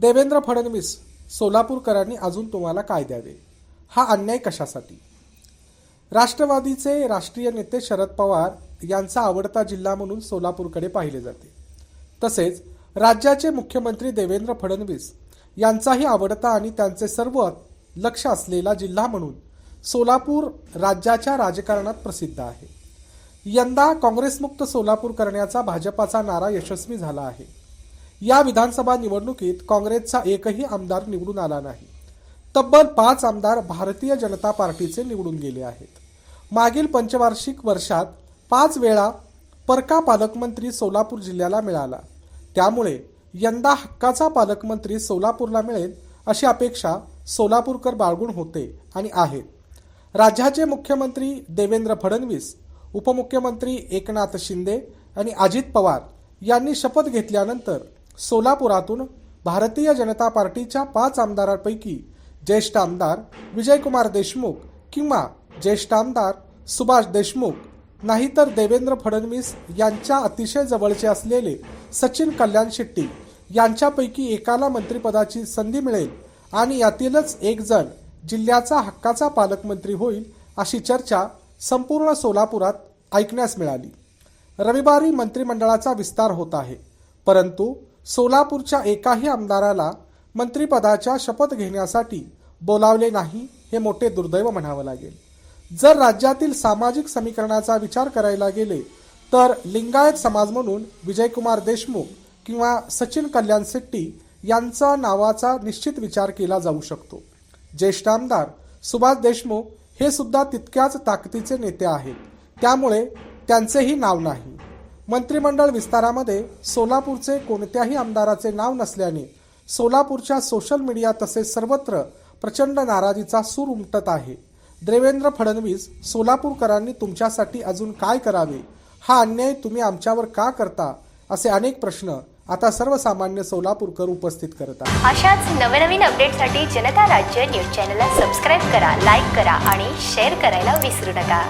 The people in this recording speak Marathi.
देवेंद्र फडणवीस सोलापूरकरांनी अजून तुम्हाला काय द्यावे? हा अन्याय कशासाठी? राष्ट्रवादीचे राष्ट्रीय नेते शरद पवार यांचा आवडता जिल्हा म्हणून सोलापूरकडे पाहिले जाते. तसेच राज्याचे मुख्यमंत्री देवेंद्र फडणवीस यांचाही आवडता आणि त्यांचे सर्व लक्ष असलेला जिल्हा म्हणून सोलापूर राज्याच्या राजकारणात प्रसिद्ध आहे. यंदा काँग्रेसमुक्त सोलापूर करण्याचा भाजपाचा नारा यशस्वी झाला आहे. या विधानसभा निवडणुकीत काँग्रेसचा एकही आमदार निवडून आला नाही. तब्बल पाच आमदार भारतीय जनता पार्टीचे निवडून गेले आहेत. मागील पंचवार्षिक वर्षात पाच वेळा परका पालकमंत्री सोलापूर जिल्ह्याला मिळाला. त्यामुळे यंदा हक्काचा पालकमंत्री सोलापूरला मिळेल अशी अपेक्षा सोलापूरकर बाळगून होते आणि आहेत. राज्याचे मुख्यमंत्री देवेंद्र फडणवीस उपमुख्यमंत्री एकनाथ शिंदे आणि अजित पवार यांनी शपथ घेतल्यानंतर सोलापुरातून भारतीय जनता पार्टीच्या पाच आमदारांपैकी ज्येष्ठ आमदार विजयकुमार देशमुख किंवा ज्येष्ठ आमदार सुभाष देशमुख नाहीतर देवेंद्र फडणवीस यांच्या अतिशय जवळचे असलेले सचिन कल्याण शेट्टी यांच्यापैकी एकाला मंत्रिपदाची संधी मिळेल आणि यातीलच एक जण जिल्ह्याचा हक्काचा पालकमंत्री होईल अशी चर्चा संपूर्ण सोलापुरात ऐकण्यास मिळाली. रविवारी मंत्रिमंडळाचा विस्तार होत आहे. परंतु सोलापूरच्या एकाही आमदाराला मंत्रिपदाच्या शपथ घेण्यासाठी बोलावले नाही हे मोठे दुर्दैव म्हणावं लागेल. जर राज्यातील सामाजिक समीकरणाचा विचार करायला गेले तर लिंगायत समाज म्हणून विजयकुमार देशमुख किंवा सचिन कल्याण शेट्टी यांचा नावाचा निश्चित विचार केला जाऊ शकतो. ज्येष्ठ आमदार सुभाष देशमुख हे सुद्धा तितक्याच ताकदीचे नेते आहेत. त्यामुळे त्यांचेही नाव नाही. मंत्रिमंडळ विस्तारामध्ये सोलापूरचे कोणत्याही आमदाराचे नाव नसल्याने सोलापूरच्या सोशल मीडिया तसेच सर्वत्र प्रचंड नाराजीचा सूर उमटत आहे. देवेंद्र फडणवीस सोलापूरकरांनी तुमच्यासाठी अजून काय करावे? हा अन्याय तुम्ही आमच्यावर का करता? असे अनेक प्रश्न आता सर्वसामान्य सोलापूरकर उपस्थित करत आहेत. अशाच नवनवीन अपडेटसाठी जनता राज्य न्यूज चॅनलला सबस्क्राईब करा लाईक करा आणि शेअर करायला विसरू नका.